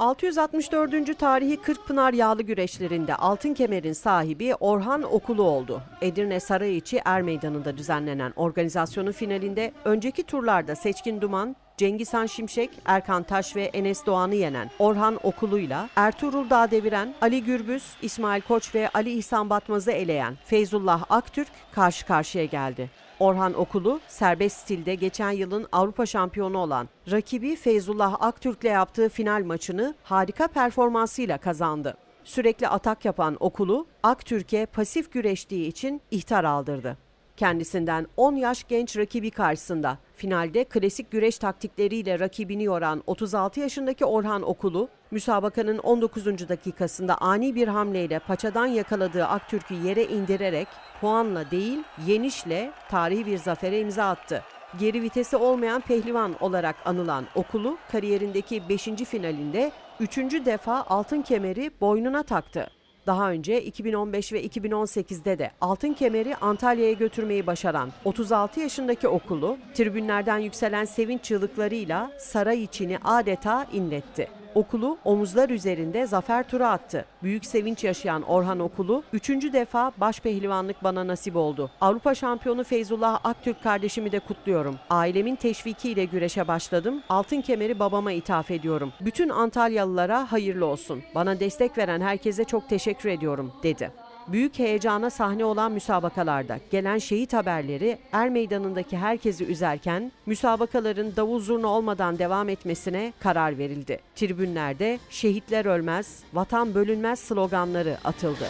664. tarihi Kırkpınar yağlı güreşlerinde altın kemerin sahibi Orhan Okulu oldu. Edirne Sarayiçi Er Meydanı'nda düzenlenen organizasyonun finalinde önceki turlarda Seçkin Duman, Cengizhan Şimşek, Erkan Taş ve Enes Doğan'ı yenen Orhan Okulu'yla Ertuğrul Dağdeviren, Ali Gürbüz, İsmail Koç ve Ali İhsan Batmaz'ı eleyen Feyzullah Aktürk karşı karşıya geldi. Orhan Okulu serbest stilde geçen yılın Avrupa şampiyonu olan rakibi Feyzullah Aktürk'le yaptığı final maçını harika performansıyla kazandı. Sürekli atak yapan Okulu Aktürk'e pasif güreştiği için ihtar aldırdı. Kendisinden 10 yaş genç rakibi karşısında finalde klasik güreş taktikleriyle rakibini yoran 36 yaşındaki Orhan Okulu, müsabakanın 19. dakikasında ani bir hamleyle paçadan yakaladığı Aktürk'ü yere indirerek puanla değil yenişle tarihi bir zafere imza attı. Geri vitesi olmayan pehlivan olarak anılan Okulu kariyerindeki 5. finalinde 3. defa altın kemeri boynuna taktı. Daha önce 2015 ve 2018'de de altın kemeri Antalya'ya götürmeyi başaran 36 yaşındaki okulu tribünlerden yükselen sevinç çığlıklarıyla saray içini adeta inletti. Okulu omuzlar üzerinde zafer turu attı. Büyük sevinç yaşayan Orhan Okulu, üçüncü defa baş pehlivanlık bana nasip oldu. Avrupa şampiyonu Feyzullah Aktürk kardeşimi de kutluyorum. Ailemin teşvikiyle güreşe başladım. Altın kemeri babama ithaf ediyorum. Bütün Antalyalılara hayırlı olsun. Bana destek veren herkese çok teşekkür ediyorum, dedi. Büyük heyecana sahne olan müsabakalarda gelen şehit haberleri Er Meydanı'ndaki herkesi üzerken müsabakaların davul zurna olmadan devam etmesine karar verildi. Tribünlerde şehitler ölmez, vatan bölünmez sloganları atıldı.